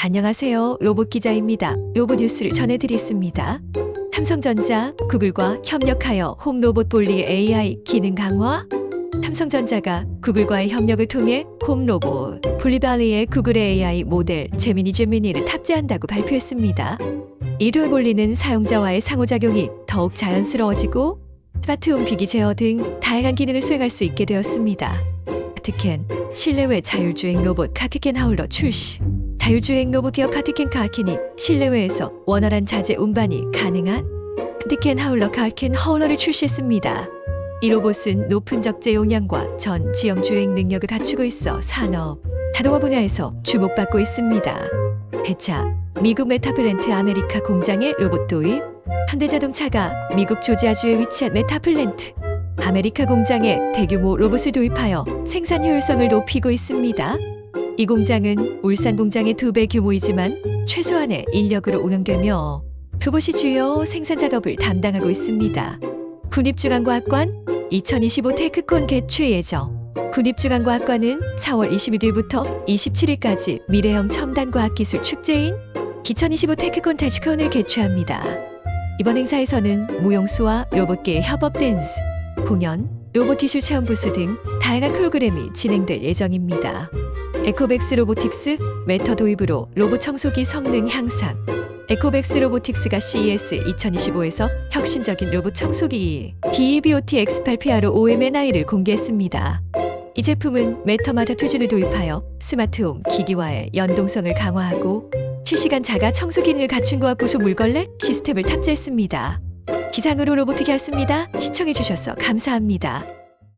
안녕하세요. 로봇 기자입니다. 로봇 뉴스를 전해드리겠습니다. 삼성전자, 구글과 협력하여 홈 로봇 볼리 AI 기능 강화. 삼성전자가 구글과의 협력을 통해 홈 로봇 볼리발리의 구글의 AI 모델 제미니 제미니를 탑재한다고 발표했습니다. 이로 볼리는 사용자와의 상호작용이 더욱 자연스러워지고 스마트홈 비기 제어 등 다양한 기능을 수행할 수 있게 되었습니다. 카트캔, 실내외 자율주행 로봇 카트캔 하울러 출시. 자율주행 로봇 기업 카트캔 카트캔이 실내외에서 원활한 자재 운반이 가능한 카트캔 하울러 카트캔 하울러를 출시했습니다. 이 로봇은 높은 적재 용량과 전 지형 주행 능력을 갖추고 있어 산업, 자동화 분야에서 주목받고 있습니다. 대차, 미국 메타플랜트 아메리카 공장의 로봇 도입, 현대자동차가 미국 조지아주에 위치한 메타플랜트, 아메리카 공장에 대규모 로봇을 도입하여 생산 효율성을 높이고 있습니다. 이 공장은 울산 공장의 두 배 규모이지만 최소한의 인력으로 운영되며 로봇이 주요 생산 작업을 담당하고 있습니다. 국립중앙과학관 2025 테크콘 개최 예정. 국립중앙과학관은 4월 22일부터 27일까지 미래형 첨단과학기술 축제인 2025 테크콘 테치콘을 개최합니다. 이번 행사에서는 무용수와 로봇계의 협업 댄스, 공연, 로봇 기술 체험 부스 등 다양한 프로그램이 진행될 예정입니다. 에코백스 로보틱스 메터 도입으로 로봇 청소기 성능 향상. 에코백스 로보틱스가 CES 2025에서 혁신적인 로봇 청소기 DEBOT X8PRO OMNI를 공개했습니다. 이 제품은 메터마다 표준을 도입하여 스마트홈 기기와의 연동성을 강화하고 실시간 자가 청소 기능을 갖춘 것과 부속 물걸레 시스템을 탑재했습니다. 기상으로 로봇피기였습니다. 시청해주셔서 감사합니다.